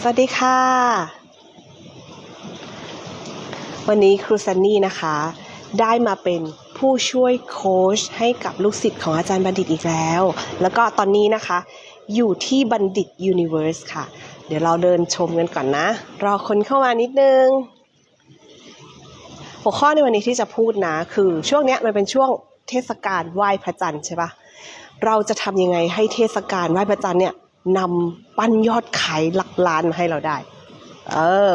สวัสดีค่ะ วันนี้ครูซันนี่นะคะ ได้มาเป็นผู้ช่วยโค้ชให้กับลูกศิษย์ของอาจารย์บัณฑิตอีกแล้ว แล้วก็ตอนนี้นะคะ อยู่ที่บัณฑิต Universe ค่ะ เดี๋ยวเราเดินชมกันก่อนนะ รอคนเข้ามานิดนึง หัวข้อในวันนี้ที่จะพูดนะ คือช่วงนี้มันเป็นช่วงเทศกาลไหว้พระจันทร์ใช่ปะเราจะทำยังไงให้เทศกาลไหว้พระจันทร์เนี่ย นำปั้นยอดขายหลักล้านมาให้เราได้ เออ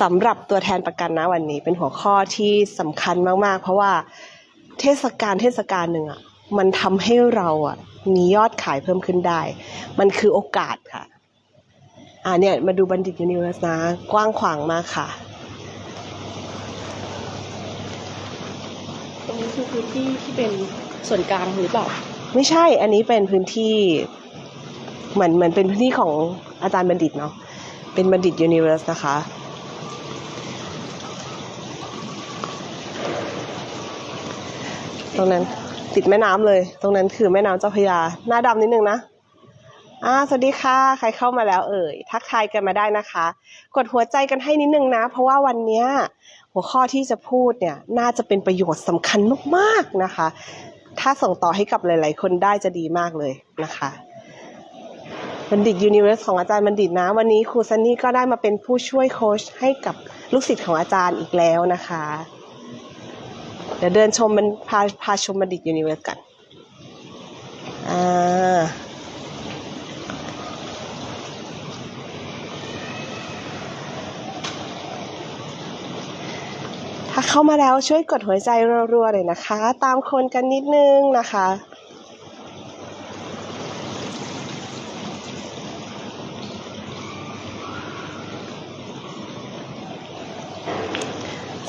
สำหรับตัวแทนประกันนะวันนี้ เป็นหัวข้อที่สำคัญมาก ๆ เพราะว่าเทศกาลเทศกาลหนึ่งอะมันทำให้เราอะมียอดขายเพิ่มขึ้นได้ มันคือโอกาสค่ะ อ่าเนี่ยมาดูบัณฑิตยูนิเวอร์สนะ กว้างขวางมากค่ะ ตรงนี้คือพื้นที่ที่เป็นส่วนกลางหรือเปล่า ไม่ใช่อันนี้เป็นพื้นที่เหมือนเหมือนเป็นพื้นที่ของอาจารย์บัณฑิตเนาะเป็นบัณฑิตยูนิเวอร์สนะคะ ตรงนั้นติดแม่น้ำเลย ตรงนั้นคือแม่น้ำเจ้าพยา หน้าดำนิดนึงนะอ่าสวัสดีค่ะ ใครเข้ามาแล้วเอ่ย ทักทายกันมาได้นะคะ กดหัวใจกันให้นิดนึงนะ เพราะว่าวันเนี้ยหัวข้อที่จะพูดเนี่ย น่าจะเป็นประโยชน์สำคัญมากๆนะคะ ถ้าส่งต่อให้กับหลาย ๆ คนได้จะดีมากเลยนะคะบัณฑิตยูนิเวอร์สของอาจารย์บัณฑิตนะ วันนี้ครูซันนี่ก็ได้มาเป็นผู้ช่วยโค้ชให้กับลูกศิษย์ของอาจารย์อีกแล้วนะคะ เดี๋ยวเดินชมมันพาพาชมบัณฑิตยูนิเวอร์สกันอ่า เข้ามาแล้วช่วยกดหัวใจรัวๆเลยนะคะ ตามคนกันนิดนึงนะคะ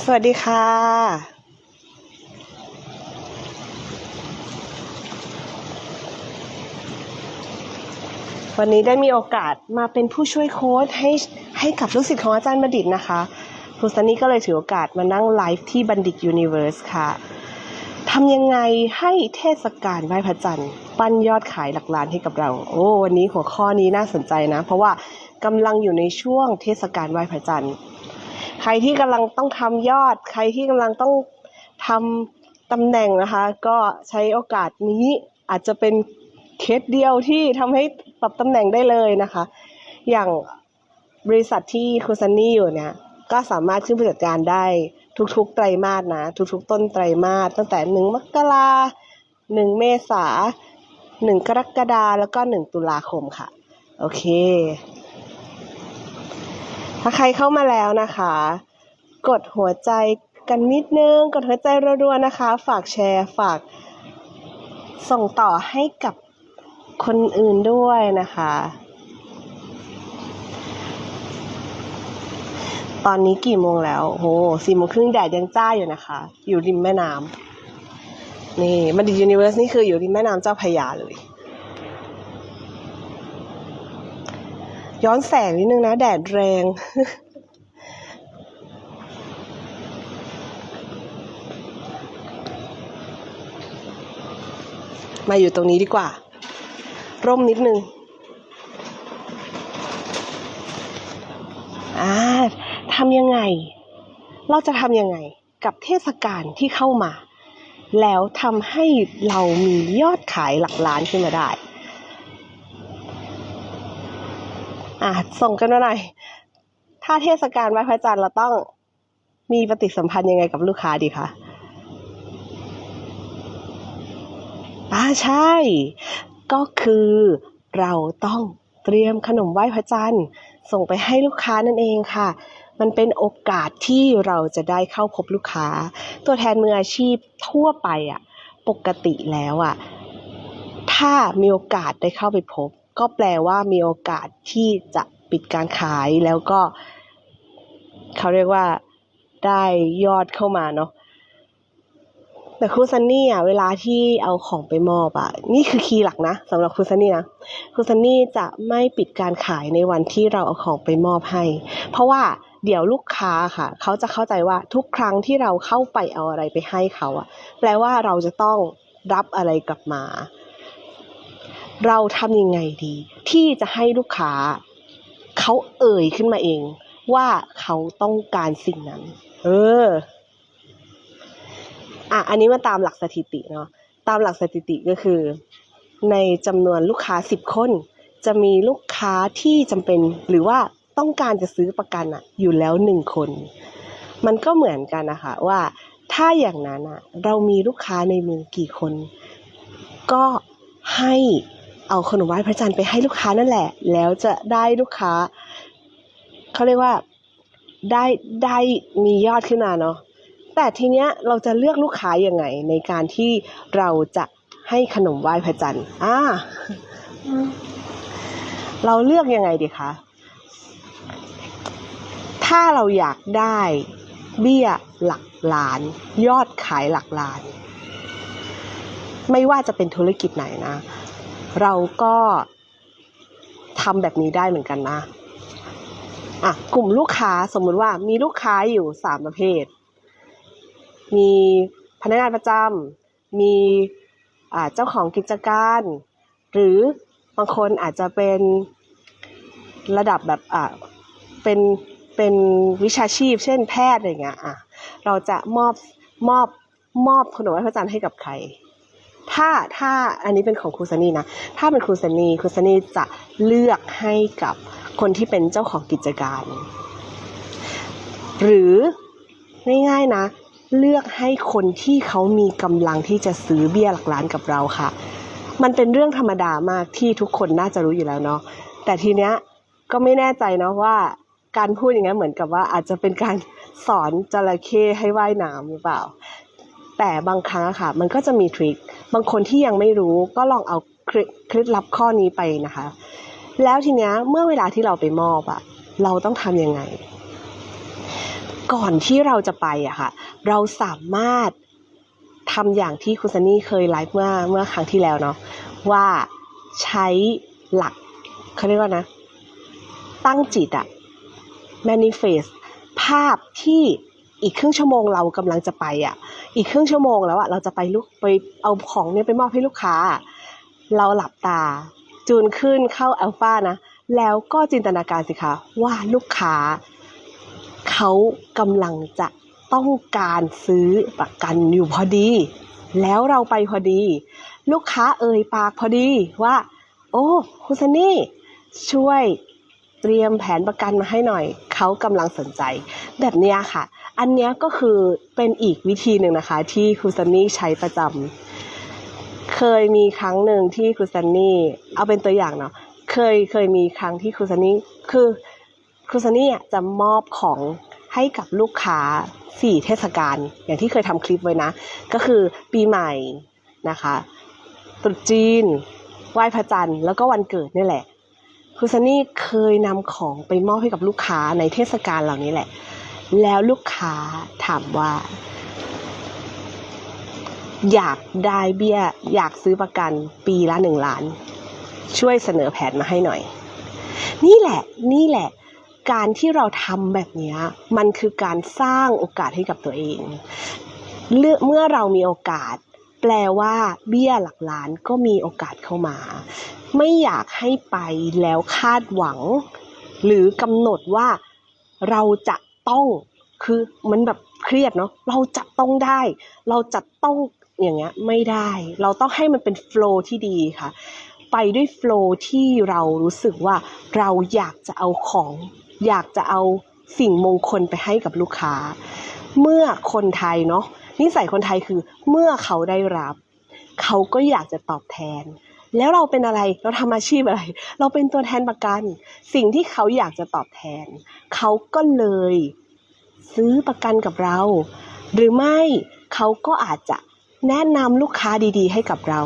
สวัสดีค่ะ วันนี้ได้มีโอกาสมาเป็นผู้ช่วยโค้ชให้ให้กับลูกศิษย์ของอาจารย์บัณฑิตนะคะ ครูซันนี่ก็เลยถือโอกาสมานั่งไลฟ์ที่บัณฑิตยูนิเวอร์สค่ะทำยังไงให้เทศกาลไหว้พระจันทร์ปั้นยอดขายหลักล้านให้กับเรา โอ้วันนี้หัวข้อนี้น่าสนใจนะ เพราะว่ากำลังอยู่ในช่วงเทศกาลไหว้พระจันทร์ใครที่กำลังต้องทำยอด ใครที่กำลังต้องทำตำแหน่งนะคะ ก็ใช้โอกาสนี้อาจจะเป็นเคสเดียวที่ทำให้ปรับตำแหน่งได้เลยนะคะ อย่างบริษัทที่คุณซันนี่อยู่เนี่ย ก็สามารถขึ้นผู้จัดการได้ทุกๆไตรมาสนะ ทุกๆ ต้นไตรมาสตั้งแต่หนึ่งมกราหนึ่งเมษาหนึ่งกรกฎาแล้วก็หนึ่งตุลาคมค่ะ โอเค ถ้าใครเข้ามาแล้วนะคะ กดหัวใจกันนิดนึง กดหัวใจรัวๆนะคะ ฝากแชร์ฝากส่งต่อให้กับคนอื่นด้วยนะคะ ตอนนี้กี่โมงแล้ว โหสี่โมงครึ่งแดดยังจ้าอยู่นะคะ อยู่ริมแม่น้ำนี่มันดิยูนิเวอร์สนี่คืออยู่ริมแม่น้ำเจ้าพยาเลย ย้อนแสงนิดนึงนะ แดดแรงมาอยู่ตรงนี้ดีกว่า ร่มนิดนึง อ่า ทำยังไง เราจะทำยังไงกับเทศกาลที่เข้ามา แล้วทำให้เรามียอดขายหลักล้านขึ้นมาได้อะส่งกันมาหน่อย ถ้าเทศกาลไหว้พระจันทร์เราต้องมีปฏิสัมพันธ์ยังไงกับลูกค้าดีคะอ่าใช่ ก็คือเราต้องเตรียมขนมไหว้พระจันทร์ส่งไปให้ลูกค้านั่นเองค่ะ มันเป็นโอกาสที่เราจะได้เข้าพบลูกค้า ตัวแทนมืออาชีพทั่วไปอะปกติแล้วอะถ้ามีโอกาสได้เข้าไปพบ ก็แปลว่ามีโอกาสที่จะปิดการขายแล้วก็ เขาเรียกว่าได้ยอดเข้ามาเนาะ แต่ครูซันนี่อะเวลาที่เอาของไปมอบอะ นี่คือคีย์หลักนะสำหรับครูซันนี่นะครูซันนี่จะไม่ปิดการขายในวันที่เราเอาของไปมอบให้ เพราะว่าเดี๋ยวลูกค้าค่ะ เขาจะเข้าใจว่าทุกครั้งที่เราเข้าไปเอาอะไรไปให้เขาอะ แปลว่าเราจะต้องรับอะไรกลับมา เราทำยังไงดี ที่จะให้ลูกค้า เขาเอ่ยขึ้นมาเอง ว่าเขาต้องการสิ่งนั้น เออ อะอันนี้มาตามหลักสถิติเนาะตามหลักสถิติก็คือ ในจำนวนลูกค้าสิบคน จะมีลูกค้าที่จำเป็นหรือว่าต้องการจะซื้อประกันอะอยู่แล้วหนึ่งคน มันก็เหมือนกันนะคะว่าถ้าอย่างนั้นอะเรามีลูกค้าในมือกี่คน ก็ให้เอาขนมไหว้พระจันทร์ไปให้ลูกค้านั่นแหละ แล้วจะได้ลูกค้าเขาเรียกว่าได้ได้มียอดขึ้นมาเนาะ แต่ทีเนี้ยเราจะเลือกลูกค้ายังไง ในการที่เราจะให้ขนมไหว้พระจันทร์อ่าเราเลือกยังไงดีคะ ถ้าเราอยากได้เบี้ยหลักล้าน ยอดขายหลักล้าน ไม่ว่าจะเป็นธุรกิจไหนนะ เราก็ทำแบบนี้ได้เหมือนกันนะอะกลุ่มลูกค้าสมมุติว่ามีลูกค้าอยู่สามประเภท มีพนักงานประจำมีเจ้าของกิจการ หรือบางคนอาจจะเป็นระดับแบบอ่าเป็นเป็นวิชาชีพ เช่นแพทย์อะไรเงี้ยอะเราจะมอบมอบมอบขนมไหว้พระจันทร์ให้กับใคร ถ้าถ้าอันนี้เป็นของครูซันนีนะ ถ้าเป็นครูซันนีครูซันนีจะเลือกให้กับคนที่เป็นเจ้าของกิจการ หรือง่ายๆนะ เลือกให้คนที่เขามีกำลังที่จะซื้อเบี้ยหลักล้านกับเราค่ะ มันเป็นเรื่องธรรมดามากที่ทุกคนน่าจะรู้อยู่แล้วเนาะแต่ทีเนี้ยก็ไม่แน่ใจเนาะว่าการพูดอย่างเงี้ยเหมือนกับว่าอาจจะเป็นการสอนจระเข้ให้ว่ายน้ำหรือเปล่า แต่บางครั้งอะค่ะ มันก็จะมีทริคบางคนที่ยังไม่รู้ก็ลองเอาเคล็ดลับข้อนี้ไปนะคะ แล้วทีเนี้ยเมื่อเวลาที่เราไปมอบอะเราต้องทำยังไง ก่อนที่เราจะไปอะค่ะ เราสามารถทำอย่างที่คุณซันนี่เคยไลฟ์เมื่อเมื่อครั้งที่แล้วเนาะว่าใช้หลักเขาเรียกว่านะ ตั้งจิตอะ manifest ภาพที่อีกครึ่งชั่วโมงเรากำลังจะไปอะ อีกครึ่งชั่วโมงแล้วอะเราจะไปลูกไปเอาของเนี่ยไปมอบให้ลูกค้า เราหลับตา จูนขึ้นเข้าอัลฟานะ แล้วก็จินตนาการสิคะว่าลูกค้า เขากำลังจะต้องการซื้อประกันอยู่พอดี แล้วเราไปพอดี ลูกค้าเอ่ยปากพอดีว่า โอ้คุณซันนี่ ช่วยเตรียมแผนประกันมาให้หน่อย เขากำลังสนใจ แบบนี้ค่ะ อันนี้ก็คือเป็นอีกวิธีหนึ่งนะคะ ที่ครูซันนี่ใช้ประจำเคยมีครั้งหนึ่งที่ครูซันนี่เอาเป็นตัวอย่างเนาะเคยเคยมีครั้งที่ครูซันนี่คือ ครูซันนี่จะมอบของให้กับลูกค้าสี่เทศกาลอย่างที่เคยทำคลิปไว้นะ ก็คือปีใหม่นะคะตรุษจีน ไหว้พระจันทร์แล้วก็วันเกิดนี่แหละครูซันนี่เคยนำของไปมอบให้กับลูกค้าในเทศกาลเหล่านี้แหละ แล้วลูกค้าถามว่า อยากได้เบี้ย อยากซื้อประกันปีละหนึ่งล้าน ช่วยเสนอแผนมาให้หน่อย นี่แหละ นี่แหละ การที่เราทำแบบนี้มันคือการสร้างโอกาสให้กับตัวเองเมื่อเรามีโอกาส แปลว่าเบี้ยหลักล้านก็มีโอกาสเข้ามา ไม่อยากให้ไปแล้วคาดหวัง หรือกำหนดว่าเราจะต้องคือมันแบบเครียดเนาะเราจะต้องได้ เราจะต้องอย่างเงี้ยไม่ได้ เราต้องให้มันเป็นโฟล์ที่ดีค่ะ ไปด้วยโฟล์ที่เรารู้สึกว่าเราอยากจะเอาของ อยากจะเอาสิ่งมงคลไปให้กับลูกค้า เมื่อคนไทยเนาะนิสัยคนไทยคือเมื่อเขาได้รับ เขาก็อยากจะตอบแทน แล้วเราเป็นอะไรเราทำอาชีพอะไร เราเป็นตัวแทนประกัน สิ่งที่เขาอยากจะตอบแทน เขาก็เลย ซื้อประกันกับเรา หรือไม่เขาก็อาจจะแนะนำลูกค้าดีๆ ให้กับเรา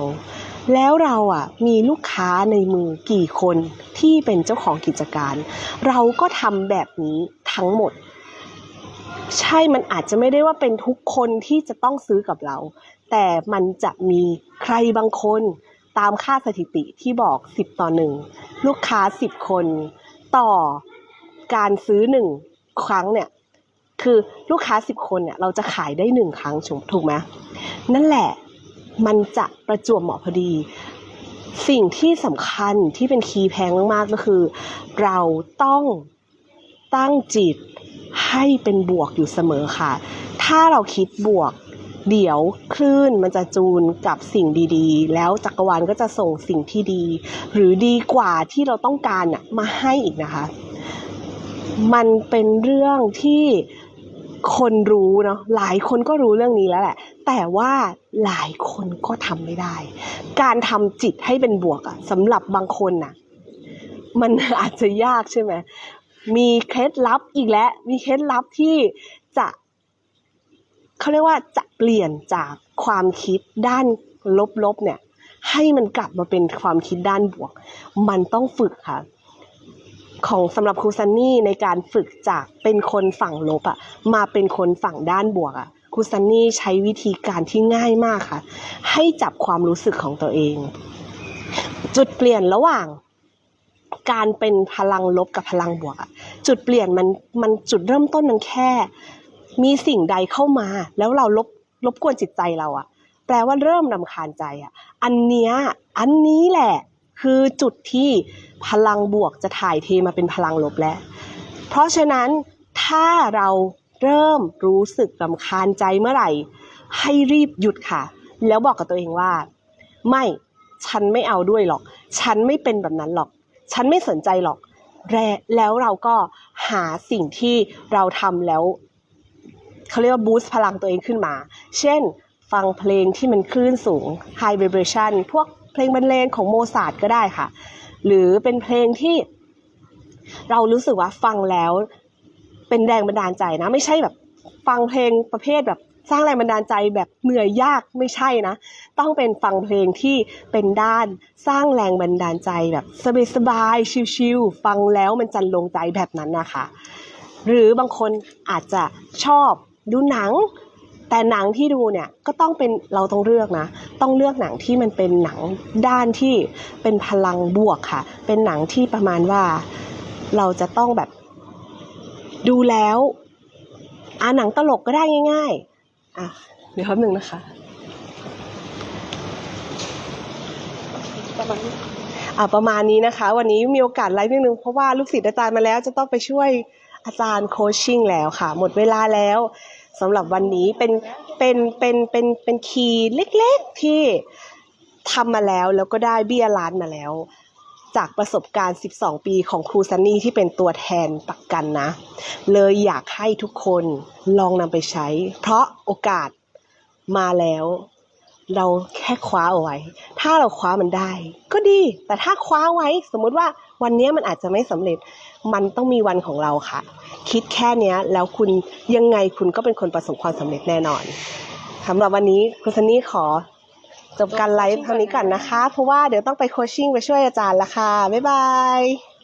แล้วเราอะมีลูกค้าในมือกี่คนที่เป็นเจ้าของกิจการ เราก็ทำแบบนี้ทั้งหมด ใช่มันอาจจะไม่ได้ว่าเป็นทุกคนที่จะต้องซื้อกับเรา แต่มันจะมีใครบางคนตามค่าสถิติที่บอก 10 ต่อ 1 ลูกค้า 10 คน ต่อการซื้อ 1 ครั้งเนี่ยคือลูกค้า 10 คนเนี่ยเราจะขายได้ 1 ครั้งถูกถูกไหมนั่นแหละ มันจะประจวบเหมาะพอดี สิ่งที่สำคัญที่เป็นคีย์แพงมากๆก็คือ เราต้องตั้งจิตให้เป็นบวกอยู่เสมอค่ะ ถ้าเราคิดบวกเดี๋ยวคลื่นมันจะจูนกับสิ่งดีๆ แล้วจักรวาลก็จะส่งสิ่งที่ดี หรือดีกว่าที่เราต้องการมาให้อีกนะคะ มันเป็นเรื่องที่ คนรู้เนาะหลายคนก็รู้เรื่องนี้แล้วแหละ แต่ว่าหลายคนก็ทำไม่ได้ การทำจิตให้เป็นบวกอะสำหรับบางคนน่ะ มันอาจจะยากใช่ไหมมีเคล็ดลับอีกแล้ว มีเคล็ดลับที่จะเขาเรียกว่าจะเปลี่ยนจากความคิดด้านลบๆเนี่ย ให้มันกลับมาเป็นความคิดด้านบวก มันต้องฝึกค่ะ ของสำหรับครูซันนี่ในการฝึกจากเป็นคนฝั่งลบอะมาเป็นคนฝั่งด้านบวกอะครูซันนี่ใช้วิธีการที่ง่ายมากค่ะ ให้จับความรู้สึกของตัวเอง จุดเปลี่ยนระหว่างการเป็นพลังลบกับพลังบวกอะจุดเปลี่ยนมันมันจุดเริ่มต้นมันแค่ มีสิ่งใดเข้ามา แล้วเราลบรบกวนจิตใจเราอะแปลว่าเริ่มรำคาญใจอะอันเนี้ยอันนี้แหละ คือจุดที่พลังบวกจะถ่ายเทมาเป็นพลังลบแล้ว เพราะฉะนั้นถ้าเราเริ่มรู้สึกรำคาญใจเมื่อไหร่ ให้รีบหยุดค่ะ แล้วบอกกับตัวเองว่า ไม่ฉันไม่เอาด้วยหรอก ฉันไม่เป็นแบบนั้นหรอก ฉันไม่สนใจหรอกแลแล้วเราก็หาสิ่งที่เราทำแล้วเขาเรียกว่าบูสต์พลังตัวเองขึ้นมา เช่น ฟังเพลงที่มันคลื่นสูง High Vibration พวก เพลงบรรเลงของโมซาร์ทก็ได้ค่ะ หรือเป็นเพลงที่เรารู้สึกว่าฟังแล้วเป็นแรงบันดาลใจนะ ไม่ใช่แบบฟังเพลงประเภทแบบสร้างแรงบันดาลใจแบบเหนื่อยยากไม่ใช่นะ ต้องเป็นฟังเพลงที่เป็นด้านสร้างแรงบันดาลใจแบบสบายๆชิลๆฟังแล้วมันจันลงใจแบบนั้นนะคะ หรือบางคนอาจจะชอบดูหนัง แต่หนังที่ดูเนี่ยก็ต้องเป็นเราต้องเลือกนะ ต้องเลือกหนังที่มันเป็นหนังด้านที่เป็นพลังบวกค่ะ เป็นหนังที่ประมาณว่าเราจะต้องแบบดูแล้วอ่าหนังตลกก็ได้ง่าย ๆ อะเดี๋ยวแป๊บหนึ่งนะคะประมาณนี้อ่าประมาณนี้นะคะ วันนี้มีโอกาสไลฟ์นิดนึงเพราะว่าลูกศิษย์อาจารย์มาแล้วจะต้องไปช่วยอาจารย์โคชชิ่งแล้วค่ะ หมดเวลาแล้ว สำหรับวันนี้เป็นเป็นเป็นเป็นเป็นคีย์เล็กๆที่ทำมาแล้วแล้วก็ได้เบี้ยล้านมาแล้ว จากประสบการณ์ 12 ปีของครูซันนี่ที่เป็นตัวแทนปักกันนะ เลยอยากให้ทุกคนลองนำไปใช้ เพราะโอกาสมาแล้ว เราแค่คว้าเอาไว้ ถ้าเราคว้ามันได้ ก็ดี แต่ถ้าคว้าไว้สมมติว่า วันนี้มันอาจจะไม่สำเร็จ มันต้องมีวันของเราค่ะ คิดแค่เนี้ยแล้วคุณยังไงคุณก็เป็นคนประสบความสำเร็จแน่นอนสำหรับวันนี้คุณซันนี่ขอจบการไลฟ์เท่านี้ก่อนนะคะ เพราะว่าเดี๋ยวต้องไปโคชชิ่งไปช่วยอาจารย์ละค่ะ บ๊ายบาย